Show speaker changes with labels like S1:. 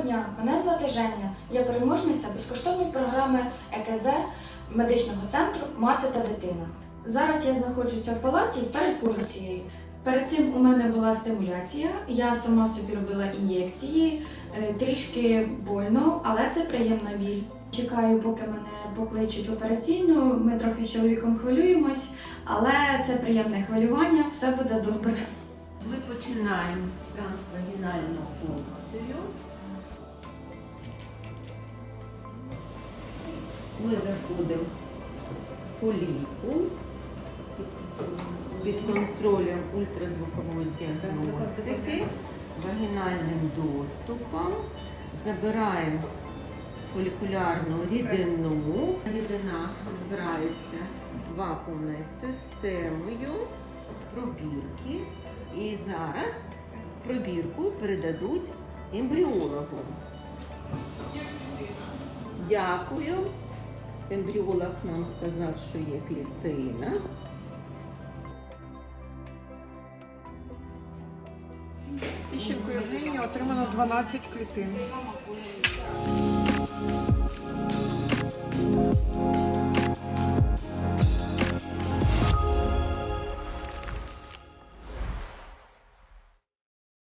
S1: дня, мене звати Женя. Я переможниця безкоштовної програми ЕКЗ медичного центру Мати та дитина. Зараз я знаходжуся в палаті перед пункцією. Перед цим у мене була стимуляція, я сама собі робила ін'єкції, е, трішки больно, але це приємна біль. Чекаю, поки мене покличуть в операційну. Ми трохи з чоловіком хвилюємось, але це приємне хвилювання, все буде добре.
S2: Ми починаємо трансвагінальну функцію. Ми заходимо в поліку під контролем ультразвукової діагностики, вагінальним доступом, забираємо фолікулярну рідину. Рідина збирається вакуумною системою пробірки. І зараз пробірку передадуть ембріологу. Дякую. Ембріолог нам сказав, що є клітина.
S3: Іщенко Євгенія отримано 12 клітин.